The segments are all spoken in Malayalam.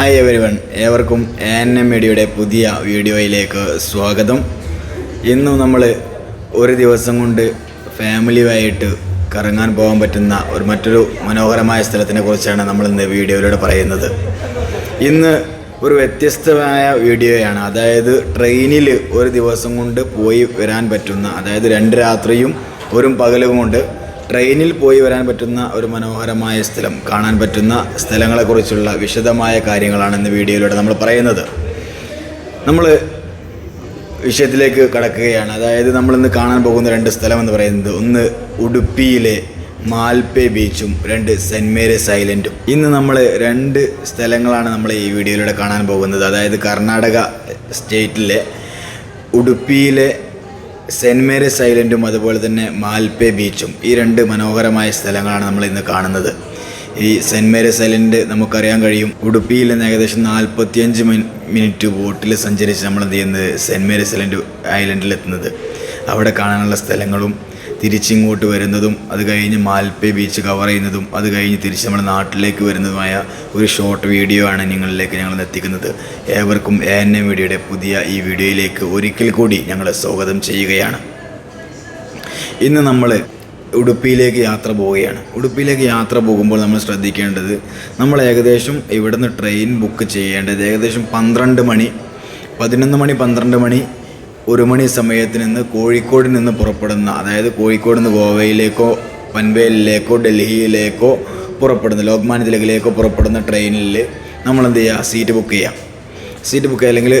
ഹായ് എവരി വൺ ഏവർക്കും എൻ എം മീഡിയയുടെ പുതിയ വീഡിയോയിലേക്ക് സ്വാഗതം. ഇന്നും നമ്മൾ ഒരു ദിവസം കൊണ്ട് ഫാമിലിയുമായിട്ട് കറങ്ങാൻ പോകാൻ പറ്റുന്ന ഒരു മറ്റൊരു മനോഹരമായ സ്ഥലത്തിനെ കുറിച്ചാണ് നമ്മൾ ഇന്ന് വീഡിയോയിലൂടെ പറയുന്നത്. ഇന്ന് ഒരു വ്യത്യസ്തമായ വീഡിയോയാണ്. അതായത് ട്രെയിനിൽ ഒരു ദിവസം കൊണ്ട് പോയി വരാൻ പറ്റുന്ന അതായത് രണ്ട് രാത്രിയും ഒരു പകലും കൊണ്ട് ട്രെയിനിൽ പോയി വരാൻ പറ്റുന്ന ഒരു മനോഹരമായ സ്ഥലം കാണാൻ പറ്റുന്ന സ്ഥലങ്ങളെക്കുറിച്ചുള്ള വിശദമായ കാര്യങ്ങളാണ് ഇന്ന് വീഡിയോയിലൂടെ നമ്മൾ പറയുന്നത്. നമ്മൾ വിഷയത്തിലേക്ക് കടക്കുകയാണ്. അതായത് നമ്മളിന്ന് കാണാൻ പോകുന്ന രണ്ട് സ്ഥലം എന്ന് പറയുന്നത് ഒന്ന് ഉടുപ്പിയിലെ മാൽപേ ബീച്ചും രണ്ട് സെന്റ് മേരീസ് ഐലൻഡും. ഇന്ന് നമ്മൾ രണ്ട് സ്ഥലങ്ങളാണ് നമ്മൾ ഈ വീഡിയോയിലൂടെ കാണാൻ പോകുന്നത്. അതായത് കർണാടക സ്റ്റേറ്റിലെ ഉടുപ്പിയിലെ സെന്റ് മേരീസ് ഐലൻഡും അതുപോലെ തന്നെ മാൽപേ ബീച്ചും ഈ രണ്ട് മനോഹരമായ സ്ഥലങ്ങളാണ് നമ്മൾ ഇന്ന് കാണുന്നത്. ഈ സെന്റ് മേരീസ് ഐലൻഡ് നമുക്കറിയാൻ കഴിയും. ഉടുപ്പിയിൽ നിന്ന് ഏകദേശം നാൽപ്പത്തിയഞ്ച് മിനിറ്റ് ബോട്ടിൽ സഞ്ചരിച്ച് നമ്മൾ എന്ത് ചെയ്യുന്നത് സെന്റ് മേരീസ് ഐലൻഡ് ഐലൻഡിലെത്തുന്നത്. അവിടെ കാണാനുള്ള സ്ഥലങ്ങളും തിരിച്ചിങ്ങോട്ട് വരുന്നതും അത് കഴിഞ്ഞ് മാൽപ്പെ ബീച്ച് കവർ ചെയ്യുന്നതും അത് കഴിഞ്ഞ് തിരിച്ച് നമ്മുടെ നാട്ടിലേക്ക് വരുന്നതുമായ ഒരു ഷോർട്ട് വീഡിയോ ആണ് നിങ്ങളിലേക്ക് ഞങ്ങൾ എത്തിക്കുന്നത്. ഏവർക്കും എ എൻ എം മീഡിയയുടെ പുതിയ ഈ വീഡിയോയിലേക്ക് ഒരിക്കൽ കൂടി ഞങ്ങൾ സ്വാഗതം ചെയ്യുകയാണ്. ഇന്ന് നമ്മൾ ഉടുപ്പിയിലേക്ക് യാത്ര പോവുകയാണ്. ഉടുപ്പിയിലേക്ക് യാത്ര പോകുമ്പോൾ നമ്മൾ ശ്രദ്ധിക്കേണ്ടത് നമ്മൾ ഏകദേശം ഇവിടുന്ന് ട്രെയിൻ ബുക്ക് ചെയ്യേണ്ടത് ഏകദേശം പന്ത്രണ്ട് മണി പതിനൊന്ന് മണി പന്ത്രണ്ട് മണി ഒരു മണി സമയത്ത് നിന്ന് കോഴിക്കോട് നിന്ന് പുറപ്പെടുന്ന അതായത് കോഴിക്കോട് നിന്ന് ഗോവയിലേക്കോ പൻവേലിലേക്കോ ഡൽഹിയിലേക്കോ പുറപ്പെടുന്ന ലോക്മാന്യ തിലകിലേക്കോ പുറപ്പെടുന്ന ട്രെയിനിൽ നമ്മൾ എന്ത് ചെയ്യുക സീറ്റ് ബുക്ക് ചെയ്യാം. സീറ്റ് ബുക്ക് അല്ലെങ്കിൽ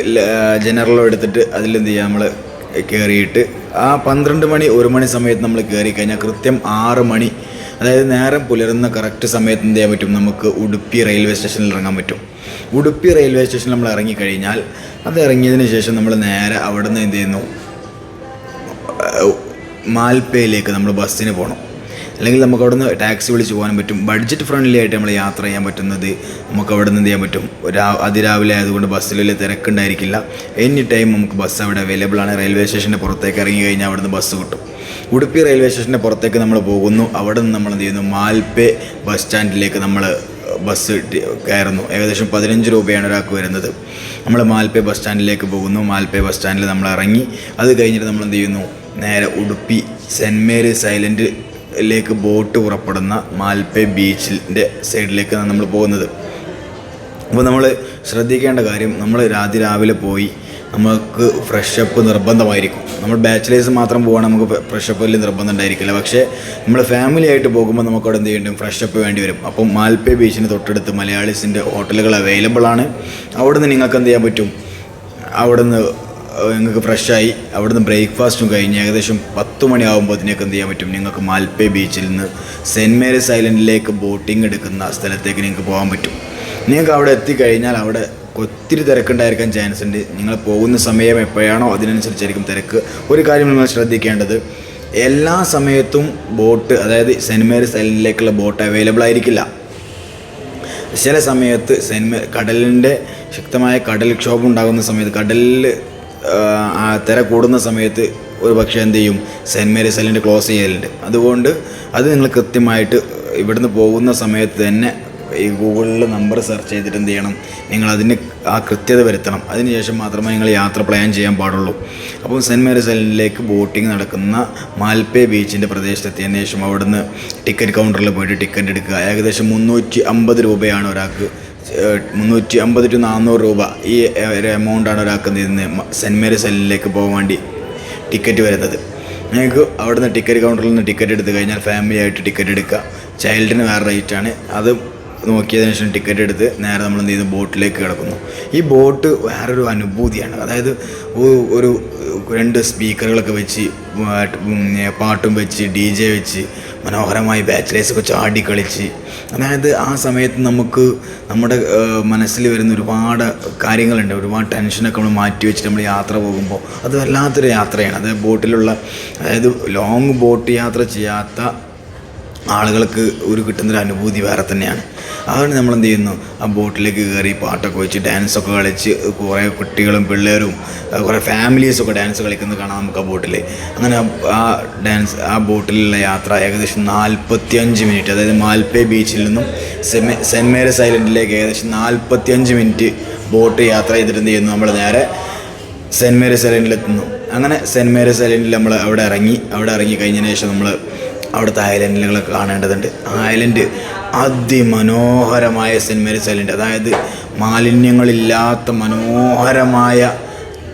ജനറലോ എടുത്തിട്ട് അതിലെന്ത് ചെയ്യുക നമ്മൾ കയറിയിട്ട് ആ പന്ത്രണ്ട് മണി ഒരു മണി സമയത്ത് നമ്മൾ കയറി കഴിഞ്ഞാൽ കൃത്യം ആറ് മണി അതായത് നേരം പുലരുന്ന കറക്റ്റ് സമയത്ത് എന്ത് ചെയ്യാൻ പറ്റും? നമുക്ക് ഉടുപ്പി റെയിൽവേ സ്റ്റേഷനിൽ ഇറങ്ങാൻ പറ്റും. ഉടുപ്പി റെയിൽവേ സ്റ്റേഷനിൽ നമ്മൾ ഇറങ്ങിക്കഴിഞ്ഞാൽ അത് ഇറങ്ങിയതിന് ശേഷം നമ്മൾ നേരെ അവിടെ നിന്ന് എന്ത് ചെയ്യുന്നു? മാൽപ്പയിലേക്ക് നമ്മൾ ബസ്സിന് പോകണം. അല്ലെങ്കിൽ നമുക്ക് അവിടെ നിന്ന് ടാക്സി വിളിച്ച് പോകാൻ പറ്റും. ബഡ്ജറ്റ് ഫ്രണ്ട്ലി ആയിട്ട് നമ്മൾ യാത്ര ചെയ്യാൻ പറ്റുന്നത് നമുക്ക് അവിടെ നിന്ന് എന്ത് ചെയ്യാൻ പറ്റും? രാ അതിരാവിലെ ആയതുകൊണ്ട് ബസ്സിൽ വലിയ തിരക്കുണ്ടായിരിക്കില്ല. എനി ടൈം നമുക്ക് ബസ് അവിടെ അവൈലബിൾ ആണ്. റെയിൽവേ സ്റ്റേഷന്റെ പുറത്തേക്ക് ഇറങ്ങി കഴിഞ്ഞാൽ അവിടെ നിന്ന് ബസ് കിട്ടും. ഉടുപ്പി റെയിൽവേ സ്റ്റേഷന്റെ പുറത്തേക്ക് നമ്മൾ പോകുന്നു. അവിടെ നിന്ന് നമ്മൾ എന്ത് ചെയ്യുന്നു? മാൽപ്പെ ബസ് സ്റ്റാൻഡിലേക്ക് നമ്മൾ ബസ് കയറുന്നു. ഏകദേശം പതിനഞ്ച് രൂപയാണ് ഒരാൾക്ക് വരുന്നത്. നമ്മൾ മാൽപ്പേ ബസ് സ്റ്റാൻഡിലേക്ക് പോകുന്നു. മാൽപ്പേ ബസ് സ്റ്റാൻഡിൽ നമ്മൾ ഇറങ്ങി. അത് കഴിഞ്ഞിട്ട് നമ്മൾ എന്ത് ചെയ്യുന്നു? നേരെ ഉടുപ്പി സെന്റ് മേരീസ് ഐലൻഡിലേക്ക് ബോട്ട് പുറപ്പെടുന്ന മാൽപ്പേ ബീച്ചിന്റെ സൈഡിലേക്കാണ് നമ്മൾ പോകുന്നത്. അപ്പോൾ നമ്മൾ ശ്രദ്ധിക്കേണ്ട കാര്യം നമ്മൾ രാത്രി രാവിലെ പോയി നമുക്ക് ഫ്രഷപ്പ് നിർബന്ധമായിരിക്കും. നമ്മൾ ബാച്ചിലേഴ്സ് മാത്രം പോകണം നമുക്ക് ഫ്രഷപ്പ് വലിയ നിർബന്ധം ഉണ്ടായിരിക്കില്ല. പക്ഷേ നമ്മൾ ഫാമിലി ആയിട്ട് പോകുമ്പോൾ നമുക്ക് അവിടെ എന്ത് ചെയ്യേണ്ടി ഫ്രഷപ്പ് വേണ്ടി വരും. അപ്പം മാൽപ്പേ ബീച്ചിന് തൊട്ടടുത്ത് മലയാളീസിന്റെ ഹോട്ടലുകൾ അവൈലബിൾ ആണ്. അവിടുന്ന് നിങ്ങൾക്ക് എന്ത് ചെയ്യാൻ പറ്റും? അവിടുന്ന് നിങ്ങൾക്ക് ഫ്രഷായി അവിടുന്ന് ബ്രേക്ക്ഫാസ്റ്റും കഴിഞ്ഞ് ഏകദേശം പത്ത് മണിയാകുമ്പോഴത്തേക്ക് എന്ത് ചെയ്യാൻ പറ്റും? നിങ്ങൾക്ക് മാൽപ്പേ ബീച്ചിൽ നിന്ന് സെന്റ് മേരീസ് ഐലൻഡിലേക്ക് ബോട്ടിംഗ് എടുക്കുന്ന സ്ഥലത്തേക്ക് നിങ്ങൾക്ക് പോകാൻ പറ്റും. നിങ്ങൾക്ക് അവിടെ എത്തിക്കഴിഞ്ഞാൽ അവിടെ ഒത്തിരി തിരക്കുണ്ടായിരിക്കാൻ ചാൻസ് ഉണ്ട് നിങ്ങൾ പോകുന്ന സമയം എപ്പോഴാണോ അതിനനുസരിച്ചായിരിക്കും തിരക്ക്. ഒരു കാര്യം നിങ്ങൾ ശ്രദ്ധിക്കേണ്ടത് എല്ലാ സമയത്തും ബോട്ട് അതായത് സെന്റ് മേരീസ് ഐലൻഡിലേക്കുള്ള ബോട്ട് അവൈലബിൾ ആയിരിക്കില്ല. ചില സമയത്ത് സെൻമ കടലിന്റെ ശക്തമായ കടൽക്ഷോഭം ഉണ്ടാകുന്ന സമയത്ത് കടലിൽ തിര കൂടുന്ന സമയത്ത് ഒരു പക്ഷേ എന്ത് ചെയ്യും? സെന്റ് മേരീസ് ഐലൻഡ് ക്ലോസ് ചെയ്യലുണ്ട്. അതുകൊണ്ട് അത് നിങ്ങൾ കൃത്യമായിട്ട് ഇവിടുന്ന് പോകുന്ന സമയത്ത് തന്നെ ഈ ഗൂഗിളിൽ നമ്പർ സെർച്ച് ചെയ്തിട്ട് എന്ത് ചെയ്യണം? നിങ്ങൾ അതിന് ആ കൃത്യത വരുത്തണം. അതിനുശേഷം മാത്രമേ നിങ്ങൾ യാത്ര പ്ലാൻ ചെയ്യാൻ പാടുള്ളൂ. അപ്പം സെന്റ് മേരീസ് ഐലൻഡിലേക്ക് ബോട്ടിംഗ് നടക്കുന്ന മാൽപേ ബീച്ചിന്റെ പ്രദേശത്തെത്തിയതിന് ശേഷം അവിടുന്ന് ടിക്കറ്റ് കൗണ്ടറിൽ പോയിട്ട് ടിക്കറ്റ് എടുക്കുക. ഏകദേശം മുന്നൂറ്റി അമ്പത് രൂപയാണ് ഒരാൾക്ക് മുന്നൂറ്റി അമ്പത് ടു നാനൂറ് രൂപ ഈ ഒരു എമൗണ്ടാണ് ഒരാൾക്ക് നിന്ന് ചെയ്യുന്നത്? സെന്റ് മേരീസ് ഐലൻഡിലേക്ക് പോകാൻ വേണ്ടി ടിക്കറ്റ് വരുന്നത്. നിങ്ങൾക്ക് അവിടുന്ന് ടിക്കറ്റ് കൗണ്ടറിൽ നിന്ന് ടിക്കറ്റ് എടുത്തു കഴിഞ്ഞാൽ ഫാമിലി ആയിട്ട് ടിക്കറ്റ് എടുക്കുക. ചൈൽഡിന് വേറെ റേറ്റാണ്. അത് നോക്കിയതിനു ശേഷം ടിക്കറ്റ് എടുത്ത് നേരെ നമ്മൾ എന്ത് ചെയ്യുന്നു ബോട്ടിലേക്ക് കിടക്കുന്നു. ഈ ബോട്ട് വേറൊരു അനുഭൂതിയാണ്. അതായത് ഒരു രണ്ട് സ്പീക്കറുകളൊക്കെ വെച്ച് പാട്ടും വെച്ച് ഡി ജെ വെച്ച് മനോഹരമായി ബാച്ചിലേഴ്സൊക്കെ ചാടി കളിച്ച്. അതായത് ആ സമയത്ത് നമുക്ക് നമ്മുടെ മനസ്സിൽ വരുന്ന ഒരുപാട് കാര്യങ്ങളുണ്ട്. ഒരുപാട് ടെൻഷനൊക്കെ നമ്മൾ മാറ്റി വെച്ചിട്ട് നമ്മൾ യാത്ര പോകുമ്പോൾ. അത് വല്ലാത്തൊരു യാത്രയാണ്. അതായത് ബോട്ടിലുള്ള അതായത് ലോങ് ബോട്ട് യാത്ര ചെയ്യാത്ത ആളുകൾക്ക് ഒരു കിട്ടുന്നൊരു അനുഭൂതി വേറെ തന്നെയാണ്. അതുകൊണ്ട് നമ്മൾ എന്ത് ചെയ്യുന്നു? ആ ബോട്ടിലേക്ക് കയറി പാട്ടൊക്കെ വെച്ച് ഡാൻസൊക്കെ കളിച്ച് കുറേ കുട്ടികളും പിള്ളേരും കുറേ ഫാമിലീസൊക്കെ ഡാൻസ് കളിക്കുന്നത് കാണാം നമുക്ക് ആ ബോട്ടിൽ അങ്ങനെ ആ- ഡാൻസ് ആ ബോട്ടിലുള്ള യാത്ര ഏകദേശം നാൽപ്പത്തി അഞ്ച് മിനിറ്റ് അതായത് മാൽപ്പേ ബീച്ചിൽ നിന്നും സെമെ സെന്റ് മേരീസ് ഐലൻഡിലേക്ക് ഏകദേശം നാൽപ്പത്തിയഞ്ച് മിനിറ്റ് ബോട്ട് യാത്ര ചെയ്തിട്ട് എന്ത് ചെയ്യുന്നു? നമ്മൾ നേരെ സെന്റ് മേരീസ് ഐലൻഡിലെത്തുന്നു. അങ്ങനെ സെന്റ് മേരീസ് ഐലൻഡിൽ നമ്മൾ അവിടെ ഇറങ്ങി അവിടെ ഇറങ്ങി കഴിഞ്ഞതിന് ശേഷം നമ്മൾ അവിടുത്തെ ഐലൻഡുകളൊക്കെ കാണേണ്ടതുണ്ട്. ഐലൻഡ് അതിമനോഹരമായ സെന്റ് മേരീസ് ഐലൻഡ് അതായത് മാലിന്യങ്ങളില്ലാത്ത മനോഹരമായ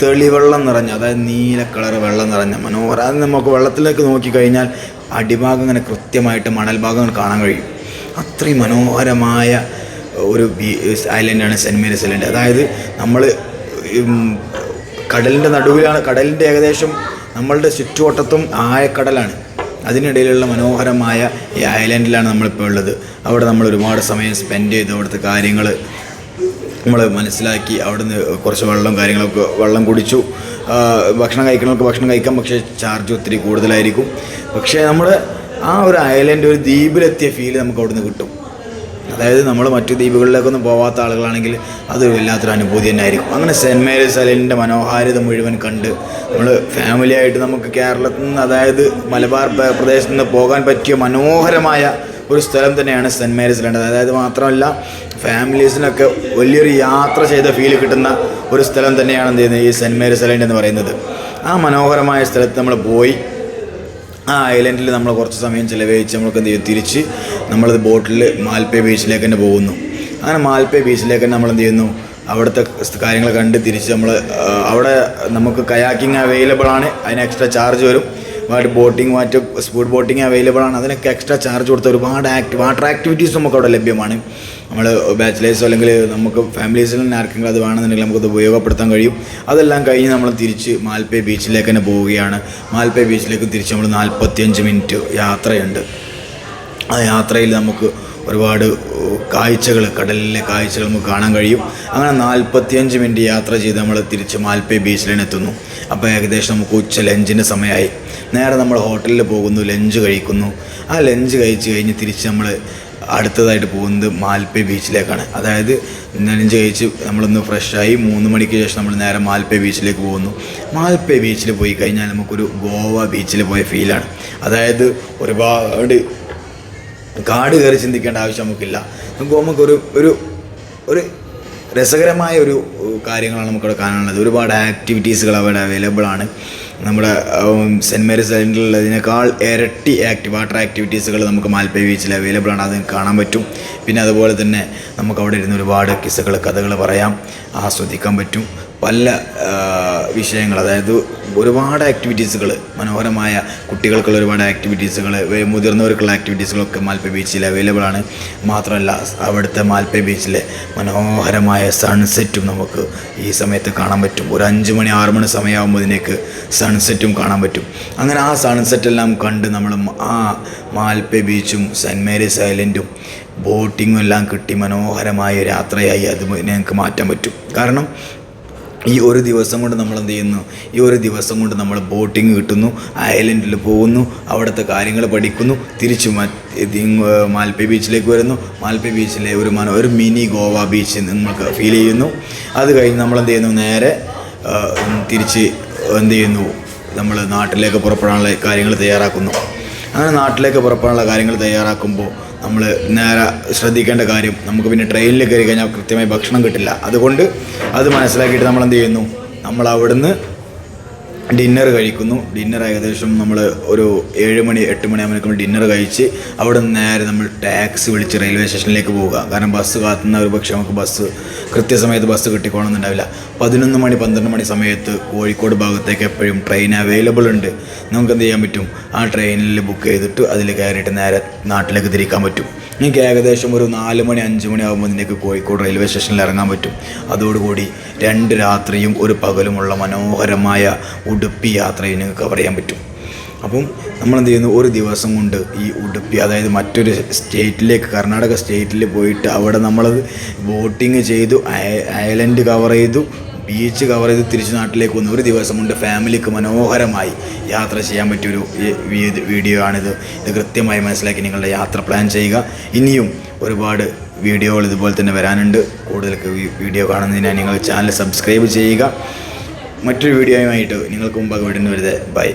തെളിവെള്ളം നിറഞ്ഞ അതായത് നീല കളർ വെള്ളം നിറഞ്ഞ മനോഹര അത് നമുക്ക് വെള്ളത്തിലേക്ക് നോക്കിക്കഴിഞ്ഞാൽ അടിഭാഗം ഇങ്ങനെ കൃത്യമായിട്ട് മണൽ ഭാഗങ്ങൾ കാണാൻ കഴിയും. അത്രയും മനോഹരമായ ഒരു ഐലൻഡാണ് സെന്റ് മേരീസ് ഐലൻഡ് അതായത് നമ്മൾ കടലിന്റെ നടുവിലാണ് കടലിന്റെ ഏകദേശം നമ്മളുടെ ചുറ്റുവട്ടത്തും ആയക്കടലാണ്. അതിനിടയിലുള്ള മനോഹരമായ ഈ ഐലൻഡിലാണ് നമ്മളിപ്പോൾ ഉള്ളത്. അവിടെ നമ്മൾ ഒരുപാട് സമയം സ്പെൻഡ് ചെയ്ത്. അവിടുത്തെ കാര്യങ്ങൾ നമ്മൾ മനസ്സിലാക്കി. അവിടുന്ന് കുറച്ച് വെള്ളം കാര്യങ്ങളൊക്കെ വെള്ളം കുടിച്ചു. ഭക്ഷണം കഴിക്കണമൊക്കെ ഭക്ഷണം കഴിക്കാം. പക്ഷേ ചാർജ് ഒത്തിരി കൂടുതലായിരിക്കും. പക്ഷേ നമ്മൾ ആ ഒരു ഐലൻഡ് ഒരു ദ്വീപിലെത്തിയ ഫീൽ നമുക്ക് അവിടുന്ന് കിട്ടും. അതായത് നമ്മൾ മറ്റു ദ്വീപുകളിലേക്കൊന്നും പോവാത്ത ആളുകളാണെങ്കിൽ അത് വല്ലാത്തൊരു അനുഭൂതി തന്നെ ആയിരിക്കും അങ്ങനെ സെന്റ് മേരീസ് ഐലൻഡിന്റെ മനോഹാരിത മുഴുവൻ കണ്ട് നമ്മൾ ഫാമിലി ആയിട്ട് നമുക്ക് കേരളത്തിൽ നിന്ന് അതായത് മലബാർ പ്ര- പ്രദേശത്ത് നിന്ന് പോകാൻ പറ്റിയ മനോഹരമായ ഒരു സ്ഥലം തന്നെയാണ് സെന്റ് മേരീസ് ഐലൻഡ്. അതായത് മാത്രമല്ല ഫാമിലീസിനൊക്കെ വലിയൊരു യാത്ര ചെയ്ത ഫീൽ കിട്ടുന്ന ഒരു സ്ഥലം തന്നെയാണ് എന്ത് ചെയ്യുന്നത് ഈ സെന്റ് മേരീസ് ഐലൻഡ് എന്ന് പറയുന്നത്. ആ മനോഹരമായ സ്ഥലത്ത് നമ്മൾ പോയി. ആ ഐലൻഡിൽ നമ്മൾ കുറച്ച് സമയം ചിലവഴിച്ച് നമ്മൾക്ക് എന്ത് ചെയ്യും തിരിച്ച് നമ്മളത് ബോട്ടിൽ മാൽപ്പേ ബീച്ചിലേക്ക് തന്നെ പോകുന്നു. അങ്ങനെ മാൽപ്പേ ബീച്ചിലേക്ക് തന്നെ നമ്മൾ എന്ത് ചെയ്യുന്നു? അവിടുത്തെ കാര്യങ്ങൾ കണ്ട് തിരിച്ച് നമ്മൾ അവിടെ നമുക്ക് കയാക്കിങ് അവൈലബിൾ ആണ്. അതിന് എക്സ്ട്രാ ചാർജ് വരും. ഒരുപാട് ബോട്ടിംഗ് മറ്റ് സ്പീഡ് ബോട്ടിംഗ് അവൈലബിൾ ആണ്. അതിനൊക്കെ എക്സ്ട്രാ ചാർജ് കൊടുത്ത ഒരുപാട് ആക്ടി വാട്ടർ ആക്ടിവിറ്റീസ് നമുക്ക് അവിടെ ലഭ്യമാണ്. നമ്മൾ ബാച്ചിലേഴ്സോ അല്ലെങ്കിൽ നമുക്ക് ഫാമിലീസിൽ നിന്ന് ആർക്കെങ്കിലും അത് വേണമെന്നുണ്ടെങ്കിൽ നമുക്കത് ഉപയോഗപ്പെടുത്താൻ കഴിയും. അതെല്ലാം കഴിഞ്ഞ് നമ്മൾ തിരിച്ച് മാൽപ്പേ ബീച്ചിലേക്ക് തന്നെ പോവുകയാണ്. മാൽപ്പേ ബീച്ചിലേക്ക് തിരിച്ച് നമ്മൾ നാൽപ്പത്തിയഞ്ച് മിനിറ്റ് യാത്രയുണ്ട്. ആ യാത്രയിൽ നമുക്ക് ഒരുപാട് കാഴ്ചകൾ കടലിലെ കാഴ്ചകൾ നമുക്ക് കാണാൻ കഴിയും. അങ്ങനെ നാൽപ്പത്തിയഞ്ച് മിനിറ്റ് യാത്ര ചെയ്ത് നമ്മൾ തിരിച്ച് മാൽപ്പേ ബീച്ചിലെത്തുന്നു അപ്പോൾ ഏകദേശം നമുക്ക് ഉച്ച ലഞ്ചിന്റെ സമയമായി നേരെ നമ്മൾ ഹോട്ടലിൽ പോകുന്നു ലഞ്ച് കഴിക്കുന്നു. ആ ലഞ്ച് കഴിച്ച് കഴിഞ്ഞ് തിരിച്ച് നമ്മൾ അടുത്തതായിട്ട് പോകുന്നത് മാൽപ്പേ ബീച്ചിലേക്കാണ്. അതായത് ലഞ്ച് കഴിച്ച് നമ്മളൊന്ന് ഫ്രഷായി മൂന്ന് മണിക്ക് ശേഷം നമ്മൾ നേരെ മാൽപ്പേ ബീച്ചിലേക്ക് പോകുന്നു. മാൽപ്പേ ബീച്ചിൽ പോയി കഴിഞ്ഞാൽ നമുക്കൊരു ഗോവ ബീച്ചിൽ പോയ ഫീലാണ്. അതായത് ഒരുപാട് കാട് കയറി ചിന്തിക്കേണ്ട ആവശ്യം നമുക്കില്ല. നമുക്ക് നമുക്കൊരു ഒരു ഒരു രസകരമായ ഒരു കാര്യങ്ങളാണ് നമുക്കവിടെ കാണാനുള്ളത്. ഒരുപാട് ആക്ടിവിറ്റീസുകൾ അവിടെ അവൈലബിൾ ആണ്. നമ്മുടെ സെന്റ് മേരീസ് ഐലൻഡിലുള്ളതിനേക്കാൾ ഇരട്ടി ആക്ടി വാട്ടർ ആക്ടിവിറ്റീസുകൾ നമുക്ക് മാൽപ്പേ ബീച്ചിൽ അവൈലബിൾ ആണ്. അത് കാണാൻ പറ്റും. പിന്നെ അതുപോലെ തന്നെ നമുക്ക് അവിടെ ഇരുന്ന് ഒരുപാട് കിസ്സകൾ കഥകൾ പറയാം. ആസ്വദിക്കാൻ പറ്റും. പല വിഷയങ്ങൾ അതായത് ഒരുപാട് ആക്ടിവിറ്റീസുകൾ മനോഹരമായ കുട്ടികൾക്കുള്ള ഒരുപാട് ആക്ടിവിറ്റീസുകൾ മുതിർന്നവർക്കുള്ള ആക്ടിവിറ്റീസുകളൊക്കെ മാൽപ്പേ ബീച്ചിൽ അവൈലബിൾ ആണ്. മാത്രമല്ല അവിടുത്തെ മാൽപ്പേ ബീച്ചിലെ മനോഹരമായ സൺസെറ്റും നമുക്ക് ഈ സമയത്ത് കാണാൻ പറ്റും. ഒരു അഞ്ച് മണി ആറ് മണി സമയമാകുമ്പോഴേക്ക് സൺസെറ്റും കാണാൻ പറ്റും. അങ്ങനെ ആ സൺസെറ്റെല്ലാം കണ്ട് നമ്മൾ ആ മാൽപ്പേ ബീച്ചും സെന്റ് മേരീസ് ഐലൻഡും ബോട്ടിങ്ങും എല്ലാം കിട്ടി മനോഹരമായ ഒരു യാത്രയായി അത് ഞങ്ങൾക്ക് മാറ്റാൻ പറ്റും. കാരണം ഈ ഒരു ദിവസം കൊണ്ട് നമ്മൾ എന്ത് ചെയ്യുന്നു? ഈ ഒരു ദിവസം കൊണ്ട് നമ്മൾ ബോട്ടിങ് കിട്ടുന്നു ഐലൻഡിൽ പോകുന്നു അവിടുത്തെ കാര്യങ്ങൾ പഠിക്കുന്നു തിരിച്ചു മാൽപ്പേ ബീച്ചിലേക്ക് വരുന്നു. മാൽപ്പേ ബീച്ചിലെ ഒരു മന ഒരു മിനി ഗോവ ബീച്ച് നിങ്ങൾക്ക് ഫീൽ ചെയ്യുന്നു. അത് കഴിഞ്ഞ് നമ്മൾ എന്ത് ചെയ്യുന്നു? നേരെ തിരിച്ച് എന്ത് ചെയ്യുന്നു? നമ്മൾ നാട്ടിലേക്ക് പുറപ്പെടാനുള്ള കാര്യങ്ങൾ തയ്യാറാക്കുന്നു. അങ്ങനെ നാട്ടിലേക്ക് പുറപ്പെടാനുള്ള കാര്യങ്ങൾ തയ്യാറാക്കുമ്പോൾ നമ്മൾ നേരെ ശ്രദ്ധിക്കേണ്ട കാര്യം നമുക്ക് പിന്നെ ട്രെയിനിൽ കയറി കഴിഞ്ഞാൽ കൃത്യമായി ഭക്ഷണം കിട്ടില്ല. അതുകൊണ്ട് അത് മനസ്സിലാക്കിയിട്ട് നമ്മൾ എന്ത് ചെയ്യുന്നു? നമ്മൾ അവിടുന്ന് ഡിന്നർ കഴിക്കുന്നു. ഡിന്നർ ഏകദേശം നമ്മൾ ഒരു ഏഴ് മണി എട്ട് മണിയാകുമ്പോൾ നമ്മൾ ഡിന്നർ കഴിച്ച് അവിടെ നേരെ നമ്മൾ ടാക്സി വിളിച്ച് റെയിൽവേ സ്റ്റേഷനിലേക്ക് പോവുക. കാരണം ബസ് കാത്തുന്ന ഒരു പക്ഷേ നമുക്ക് ബസ് കൃത്യസമയത്ത് ബസ് കിട്ടിക്കോണമെന്നുണ്ടാവില്ല പതിനൊന്ന് മണി പന്ത്രണ്ട് മണി സമയത്ത് കോഴിക്കോട് ഭാഗത്തേക്ക് എപ്പോഴും ട്രെയിൻ അവൈലബിൾ ഉണ്ട്. നമുക്ക് എന്ത് ചെയ്യാൻ പറ്റും? ആ ട്രെയിനിൽ ബുക്ക് ചെയ്തിട്ട് അതിൽ കയറിയിട്ട് നേരെ നാട്ടിലേക്ക് തിരിക്കാൻ പറ്റും. എനിക്ക് ഏകദേശം ഒരു നാല് മണി അഞ്ച് മണി ആകുമ്പോൾ നിനക്ക് കോഴിക്കോട് റെയിൽവേ സ്റ്റേഷനിൽ ഇറങ്ങാൻ പറ്റും. അതോടുകൂടി രണ്ട് രാത്രിയും ഒരു പകലുമുള്ള മനോഹരമായ ഉടുപ്പി യാത്രയും നിങ്ങൾക്ക് കവർ ചെയ്യാൻ പറ്റും. അപ്പം നമ്മൾ എന്ത് ചെയ്യുന്നു? ഒരു ദിവസം കൊണ്ട് ഈ ഉടുപ്പി അതായത് മറ്റൊരു സ്റ്റേറ്റിലേക്ക് കർണാടക സ്റ്റേറ്റിൽ പോയിട്ട് അവിടെ നമ്മൾ ബോട്ടിങ് ചെയ്തു ഐലൻഡ് കവർ ചെയ്തു ബീച്ച് കവർ ചെയ്ത് തിരിച്ച് നാട്ടിലേക്ക് വന്ന് ഒരു ദിവസം കൊണ്ട് ഫാമിലിക്ക് മനോഹരമായി യാത്ര ചെയ്യാൻ പറ്റിയൊരു വീഡിയോ ആണിത്. ഇത് കൃത്യമായി മനസ്സിലാക്കി നിങ്ങളുടെ യാത്ര പ്ലാൻ ചെയ്യുക. ഇനിയും ഒരുപാട് വീഡിയോകൾ ഇതുപോലെ തന്നെ വരാനുണ്ട്. കൂടുതൽ വീഡിയോ കാണുന്നതിനായി നിങ്ങൾ ചാനൽ സബ്സ്ക്രൈബ് ചെയ്യുക. മറ്റൊരു വീഡിയോയുമായിട്ട് നിങ്ങൾക്ക് മുമ്പാകെ വിടുന്നവരുത് ബൈ